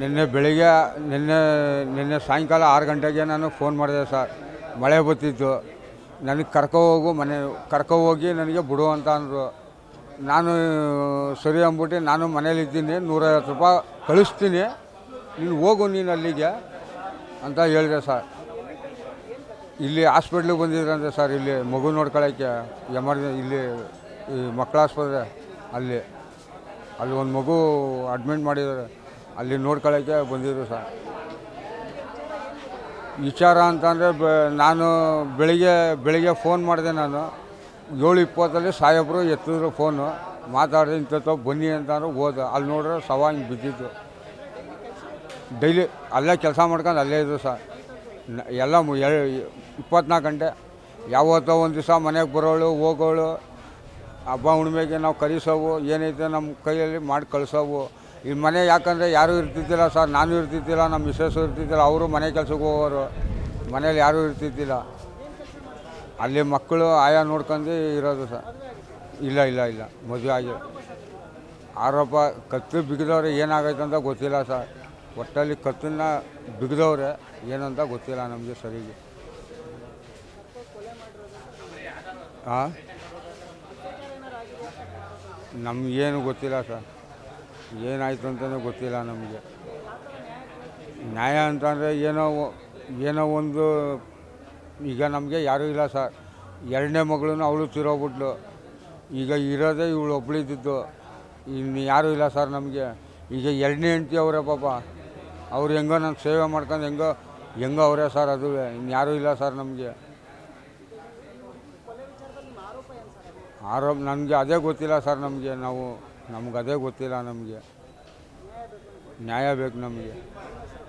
ನಿನ್ನೆ ಬೆಳಿಗ್ಗೆ, ನಿನ್ನೆ ನಿನ್ನೆ ಸಾಯಂಕಾಲ ಆರು ಗಂಟೆಗೆ ನಾನು ಫೋನ್ ಮಾಡಿದೆ ಸರ್. ಮಳೆ ಬತ್ತಿತ್ತು ನನಗೆ ಕರ್ಕೊ ಹೋಗು, ಮನೆ, ಕರ್ಕೊ ಹೋಗಿ ನನಗೆ ಬಿಡು ಅಂತ ಅಂದರು. ನಾನು ಸರಿ ಅಂದ್ಬಿಟ್ಟು ನಾನು ಮನೇಲಿದ್ದೀನಿ ನೂರೈವತ್ತು ರೂಪಾಯಿ ಕಳಿಸ್ತೀನಿ. ನೀನು ಹೋಗು ನೀನು ಅಲ್ಲಿಗೆ ಅಂತ ಹೇಳಿದೆ ಸರ್. ಇಲ್ಲಿ ಹಾಸ್ಪಿಟ್ಲಿಗೆ ಬಂದಿದ್ರಂತೆ ಸರ್, ಇಲ್ಲಿ ಮಗು ನೋಡ್ಕೊಳ್ಳೋಕ್ಕೆ ಎಮರ್ಜೆ, ಇಲ್ಲಿ ಈ ಮಕ್ಕಳ ಆಸ್ಪತ್ರೆ, ಅಲ್ಲಿ. ಅಲ್ಲಿ ಒಂದು ಮಗು ಅಡ್ಮಿಟ್ ಮಾಡಿದ್ದಾರೆ. ಅಲ್ಲಿ ನೋಡ್ಕೊಳ್ಳೋಕ್ಕೆ ಬಂದಿದ್ರು ಸರ್. ವಿಚಾರ ಅಂತಂದರೆ ಬ, ನಾನು ಬೆಳಿಗ್ಗೆ ಬೆಳಿಗ್ಗೆ ಫೋನ್ ಮಾಡಿದೆ ನಾನು. ಏಳು ಇಪ್ಪತ್ತಲ್ಲಿ ಸಾಹೇಬರು ಎತ್ತಿದ್ರು ಫೋನು ಮಾತಾಡಿದೆ ಇಂಥದ್ದು, ಬನ್ನಿ ಅಂತಂದ್ರೆ ಹೋದ. ಅಲ್ಲಿ ನೋಡಿದ್ರೆ ಸವ ಹಿಂಗೆ ಬಿದ್ದಿತ್ತು ಡೈಲಿ ಅಲ್ಲೇ ಕೆಲಸ ಮಾಡ್ಕೊಂಡು ಅಲ್ಲೇ ಇದ್ದರು ಸರ್. ಎಲ್ಲ ಇಪ್ಪತ್ನಾಲ್ಕು ಗಂಟೆ. ಯಾವತ್ತೋ ಒಂದು ದಿವಸ ಮನೆಗೆ ಬರೋಳು, ಹೋಗೋಳು. ಹಬ್ಬ ಹುಣ್ಮೆಗೆ ನಾವು ಕಲಿಸೋವು ಏನೈತೆ ನಮ್ಮ ಕೈಯಲ್ಲಿ ಮಾಡಿ ಕಳಿಸೋವು. ಈ ಮನೆ ಯಾಕಂದರೆ ಯಾರೂ ಇರ್ತಿದ್ದಿಲ್ಲ ಸರ್, ನಾನು ಇರ್ತಿದ್ದಿಲ್ಲ, ನಮ್ಮ ಮಿಸ್ಸಸ್ಸು ಇರ್ತಿದ್ದಿಲ್ಲ, ಅವರು ಮನೆ ಕೆಲಸಕ್ಕೆ ಹೋಗೋರು, ಮನೇಲಿ ಯಾರೂ ಇರ್ತಿದ್ದಿಲ್ಲ. ಅಲ್ಲಿ ಮಕ್ಕಳು ಆಯಾ ನೋಡ್ಕೊಂಡು ಇರೋದು ಸರ್. ಇಲ್ಲ ಇಲ್ಲ ಇಲ್ಲ, ಮದುವೆ ಆಗಿ ಆರೋಪ, ಕತ್ತು ಬಿಗಿದವ್ರೆ ಏನಾಗೈತೆ ಅಂತ ಗೊತ್ತಿಲ್ಲ ಸರ್. ಒಟ್ಟಲ್ಲಿ ಕತ್ತನ್ನ ಬಿಗಿದವ್ರೆ ಏನಂತ ಗೊತ್ತಿಲ್ಲ ನಮಗೆ ಸರಿಗೆ. ಹಾಂ ನಮಗೇನು ಗೊತ್ತಿಲ್ಲ ಸರ್. ಏನಾಯಿತು ಅಂತಲೂ ಗೊತ್ತಿಲ್ಲ ನಮಗೆ. ನ್ಯಾಯ ಅಂತಂದರೆ ಏನೋ ಏನೋ ಒಂದು, ಈಗ ನಮಗೆ ಯಾರೂ ಇಲ್ಲ ಸರ್. ಎರಡನೇ ಮಗಳು ಅವಳು ತಿರೋಗ್ಬಿಟ್ಲು. ಈಗ ಇರೋದೇ ಇವಳು ಒಬ್ಳಿದ್ದು ಇನ್ನು ಯಾರೂ ಇಲ್ಲ ಸರ್ ನಮಗೆ. ಈಗ ಎರಡನೇ ಹೆಂಡ್ತಿ ಅವರೇ ಪಾಪ. ಅವ್ರು ಹೆಂಗೋ ನಾನು ಸೇವೆ ಮಾಡ್ಕೊಂಡು ಹೆಂಗೋ ಹೆಂಗೋ ಅವರೇ ಸರ್ ಅದು ಇನ್ನು ಯಾರೂ ಇಲ್ಲ ಸರ್ ನಮಗೆ. ಆರೋಪ, ನನಗೆ ಅದೇ ಗೊತ್ತಿಲ್ಲ ಸರ್ ನಮಗೆ ನಾವು. ನಮ್ಗೆ ಅದೇ ಗೊತ್ತಿಲ್ಲ ನಮಗೆ. ನ್ಯಾಯ ಬೇಕು ನಮಗೆ.